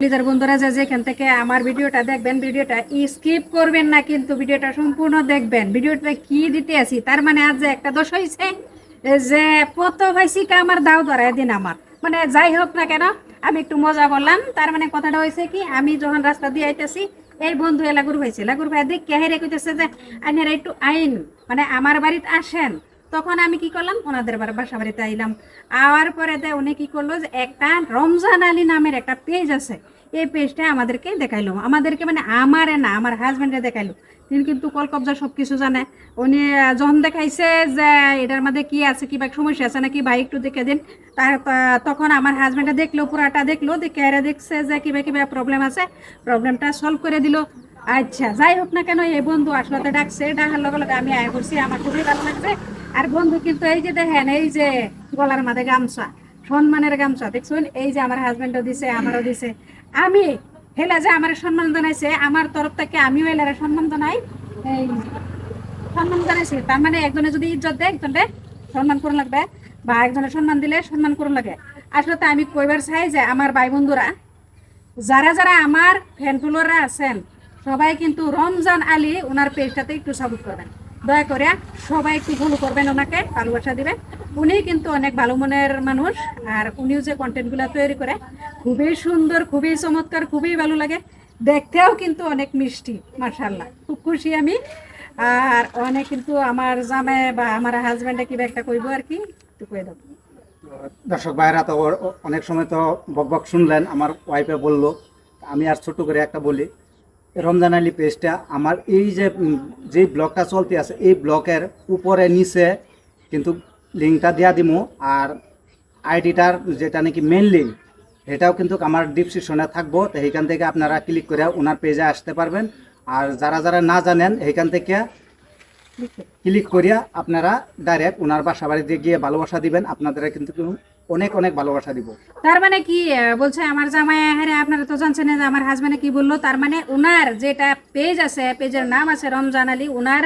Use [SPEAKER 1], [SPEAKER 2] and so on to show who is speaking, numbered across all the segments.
[SPEAKER 1] Pleasure বন্ধুরা, যে যেখান থেকে আমার ভিডিওটা দেখবেন, ভিডিওটা স্কিপ করবেন না, কিন্তু ভিডিওটা সম্পূর্ণ দেখবেন। ভিডিওটা কি দিতে আছি? তার মানে আজ যে একটা দোষ হয়েছে যে পত ভাইসিকা আমার দাও ধরাই দিন আমার। মানে যাই হোক না কেন, আমি একটু মজা করলাম। তার মানে কথাটা হয়েছে কি, আমি যখন রাস্তা দিয়ে আইতেছি, এই বন্ধু লাগুর ভাইছে লাগুর ভাই দেখ কেহেরে কইতেছে যে, আইনের একটু আইন মানে আমার বাড়িতে আসেন। তখন আমি কি করলাম? ওনাদের বাসা বাড়িতে আইলাম। আওয়ার পরে দে উনি কি করল যে, একটা রমজান আলী নামের একটা পেজ আছে। এই পেজটা আমাদেরকে দেখাইলো। আমাদেরকে মানে আমারে না, আমার হাজবেন্ডে দেখাইলো। তিনি কিন্তু কল কবজা সব কিছু জানে। উনি যখন দেখাইছে যে, এটার মধ্যে কি আছে কিবা সমস্যা আছে নাকি, ভাই একটু দেখে দিন। তার তখন আমার হাজবেন্ডে দেখল, পুরাটা দেখল দেখে এরা দেখছে যে, কিবা কিবা প্রবলেম আছে। প্রবলেমটা সলভ করে দিল। আচ্ছা যাই হোক না কেন, এই বন্ধু আসলে ডাকছে। ডাকার লগে লগে আমি আয় করছি, আমার খুবই ভালো লাগছে। আর বন্ধু, কিন্তু এই যে দেখেন, এই যে গলার মাঝে গামছা, সম্মানের গামছা, দেখছেন? এই যে আমার হাজবেন্ডও দিছে, আমারও দিছে। আমি হেলা যে আমার সম্মান জানাইছে, আমার তরফ থেকে আমিও এলারে সম্মান জানাই। সম্মান জানাইছি, তার মানে একজনে যদি ইজ্জত দেয় একজনে সম্মান করুন লাগবে। বা একজনের সম্মান দিলে সম্মান করুন লাগে। আসলে আমি কইবার চাই যে আমার ভাই বন্ধুরা, যারা যারা আমার ফ্যান ফলোয়াররা আছেন, সবাই কিন্তু রমজান আলী ওনার পেজটাতে একটু সাপোর্ট করবেন। দয়া করে সবাই একটু ফলো করবেন ওনাকে, ভালোবাসা দিবেন। উনি কিন্তু অনেক ভালো মনের মানুষ, আর উনিও যে কন্টেন্টগুলো তৈরি করে, খুবই সুন্দর, খুবই চমৎকার, খুবই ভালো লাগে। দেখতেও কিন্তু অনেক মিষ্টি মার্শাল্লাহ খুব খুশি আমি। আর অনেক কিন্তু আমার জামে বা আমার হাজব্যান্ডে কিবা একটা কইব আর কি, একটু কয়ে দাও।
[SPEAKER 2] দর্শক ভাইরা তো অনেক সময় তো বক বক শুনলেন, আমার ওয়াইফে বলল, আমি আর ছোট করে একটা বলি। রমজান আলী পেজটা আমার এই যে যে ব্লগটা চলতে আছে এই ব্লকের উপরে নিচে কিন্তু লিঙ্কটা দিয়া দিমু। আর আইডিটার যেটা নাকি মেন লিঙ্ক এটাও কিন্তু আমার ডিসক্রিপশনে থাকব। তো এইখান থেকে আপনারা ক্লিক করে ওনার পেজে আসতে পারবেন। আর যারা যারা না জানেন এইখান থেকে ক্লিক করিয়া আপনারা ডাইরেক্ট ওনার বাসা বাড়িতে গিয়ে ভালোবাসা দিবেন। আপনাদের কিন্তু অনেক অনেক ভালোবাসা দিব।
[SPEAKER 1] তার মানে কি বলছে আমার জামাই হ্যাঁ আপনারা তো জানছেন যে আমার হাজব্যান্ডে কি বলল? তার মানে ওনার যেটা পেজ আছে পেজের নাম আছে রমজান আলী ওনার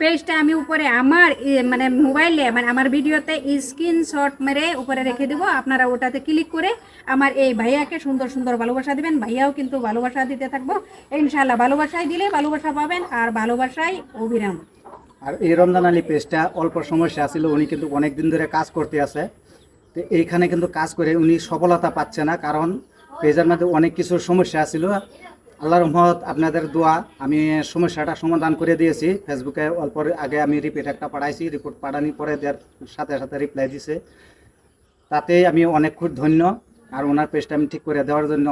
[SPEAKER 1] পেজটা আমি উপরে আমার মানে মোবাইলে মানে আমার ভিডিওতে স্ক্রিনশট মেরে উপরে রেখে দেবো। আপনারা ওটাতে ক্লিক করে আমার এই ভাইয়াকে সুন্দর সুন্দর ভালোবাসা দিবেন। ভাইয়াও কিন্তু ভালোবাসা দিতে থাকব। ইনশাল্লাহ ভালোবাসায় দিলে ভালোবাসা পাবেন আর ভালোবাসায় অবিরাম।
[SPEAKER 2] আর এই রমজান আলী পেজটা অল্প সমস্যা ছিল উনি কিন্তু অনেক দিন ধরে কাজ করতে আছে। তো এইখানে কিন্তু কাজ করে উনি সফলতা পাচ্ছে না, কারণ পেজের মধ্যে অনেক কিছু সমস্যা ছিল। আল্লাহ রহমত, আপনাদের দোয়া, আমি সমস্যাটা সমাধান করে দিয়েছি। ফেসবুকে অল্প আগে আমি রিপোর্ট একটা পাঠাইছি রিপোর্ট পাঠানোর পরে দেওয়ার সাথে সাথে রিপ্লাই দিছে। তাতে আমি অনেক খুব ধন্য। আর ওনার পেজটা আমি ঠিক করে দেওয়ার জন্য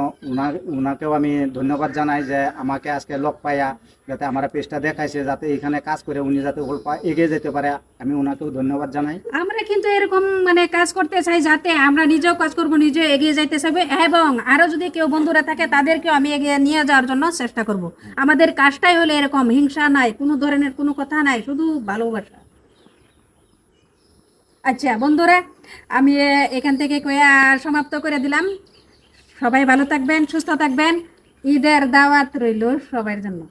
[SPEAKER 2] ওনাকেও আমি ধন্যবাদ জানাই যে আমাকে আজকে লক পাইয়া যাতে আমার পেজটা দেখাইছে, যাতে এখানে কাজ করে উনি যাতে এগিয়ে যেতে পারে, আমি ওনাকেও ধন্যবাদ জানাই।
[SPEAKER 1] আমরা কিন্তু এরকম মানে কাজ করতে চাই যাতে আমরা নিজেও কাজ করব নিজে এগিয়ে যাইতে চাইবে এবং আরও যদি কেউ বন্ধুরা থাকে তাদেরকেও আমি এগিয়ে নিয়ে যাওয়ার জন্য চেষ্টা করব। আমাদের কাজটাই হলে এরকম, হিংসা নাই, কোনো ধরনের কোনো কথা নাই, শুধু ভালোবাসা। আচ্ছা বন্ধুরা, আমি এখান থেকে কয়ে সমাপ্ত করে দিলাম। সবাই ভালো থাকবেন, সুস্থ থাকবেন। ঈদের দাওয়াত রইল সবার জন্য।